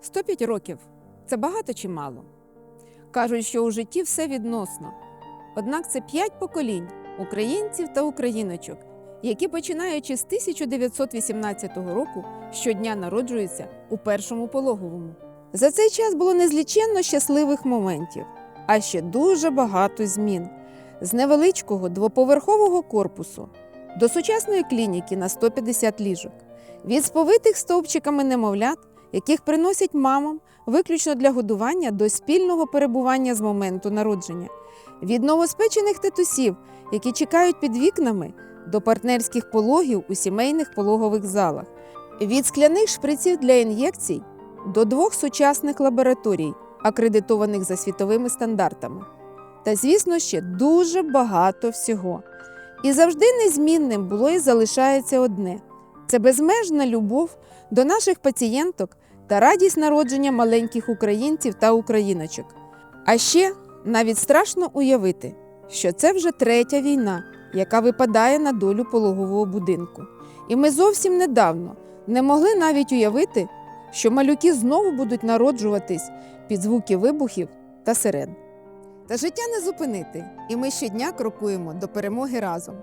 105 років це багато чи мало? Кажуть, що у житті все відносно. Однак це п'ять поколінь українців та україночок, які, починаючи з 1918 року, щодня народжуються у першому пологовому. За цей час було незліченно щасливих моментів, а ще дуже багато змін з невеличкого двоповерхового корпусу до сучасної клініки на 150 ліжок, від сповитих стовпчиками немовлят, яких приносять мамам виключно для годування до спільного перебування з моменту народження, від новоспечених тетусів, які чекають під вікнами, до партнерських пологів у сімейних пологових залах, від скляних шприців для ін'єкцій до двох сучасних лабораторій, акредитованих за світовими стандартами. Та, звісно, ще дуже багато всього. І завжди незмінним було і залишається одне це безмежна любов до наших пацієнток та радість народження маленьких українців та україночок. А ще навіть страшно уявити, що це вже третя війна, яка випадає на долю пологового будинку. І ми зовсім недавно не могли навіть уявити, що малюки знову будуть народжуватись під звуки вибухів та сирен. Та життя не зупинити, і ми щодня крокуємо до перемоги разом.